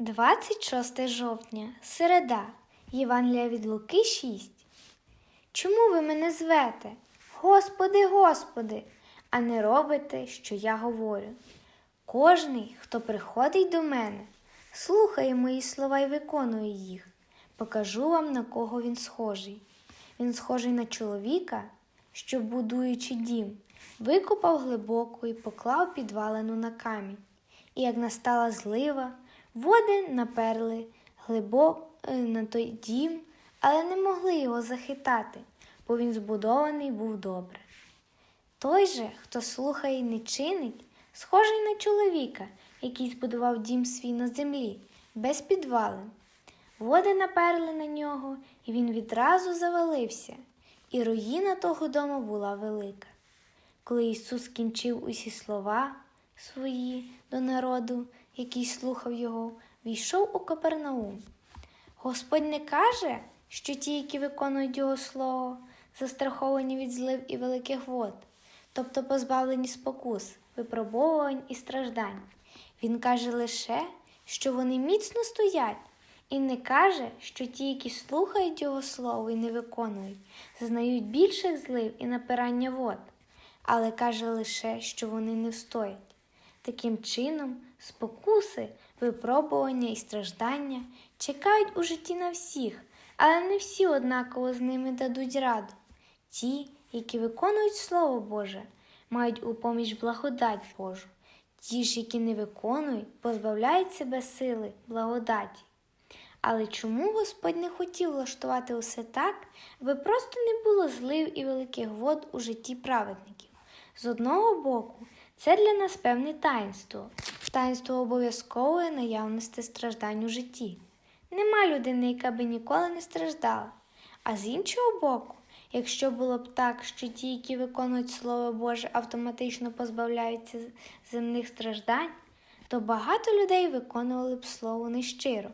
26 жовтня, середа, Євангелія від Луки 6. Чому ви мене звете? Господи, Господи, а не робите, що я говорю. Кожний, хто приходить до мене, слухає мої слова і виконує їх. Покажу вам, на кого він схожий. Він схожий на чоловіка, що, будуючи дім, викопав глибоко і поклав підвалину на камінь. І як настала злива, води наперли глибоко е, на той дім, але не могли його захитати, бо він збудований був добре. Той же, хто слухає і не чинить, схожий на чоловіка, який збудував дім свій на землі, без підвалин. Води наперли на нього, і він відразу завалився, і руїна того дому була велика. Коли Ісус кінчив усі слова свої до народу, який слухав його, війшов у Капернаум. Господь не каже, що ті, які виконують Його Слово, застраховані від злив і великих вод, тобто позбавлені спокус, випробовувань і страждань. Він каже лише, що вони міцно стоять, і не каже, що ті, які слухають Його Слово і не виконують, зазнають більших злив і напирання вод, але каже лише, що вони не встоять. Таким чином, спокуси, випробування і страждання чекають у житті на всіх, але не всі однаково з ними дадуть раду. Ті, які виконують Слово Боже, мають у поміч благодать Божу. Ті ж, які не виконують, позбавляють себе сили, благодаті. Але чому Господь не хотів влаштувати усе так, аби просто не було злив і великих вод у житті праведників? З одного боку, це для нас певне таїнство, таїнство обов'язкової наявності страждань у житті. Нема людини, яка би ніколи не страждала. А з іншого боку, якщо було б так, що ті, які виконують Слово Боже, автоматично позбавляються земних страждань, то багато людей виконували б слово не щиро,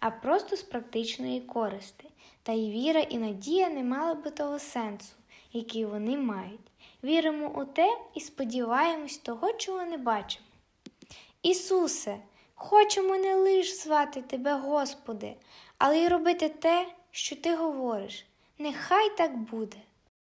а просто з практичної користи, та й віра і надія не мали би того сенсу, який вони мають. Віримо у те і сподіваємось того, чого не бачимо. Ісусе, хочемо не лише звати Тебе, Господи, але й робити те, що Ти говориш. Нехай так буде.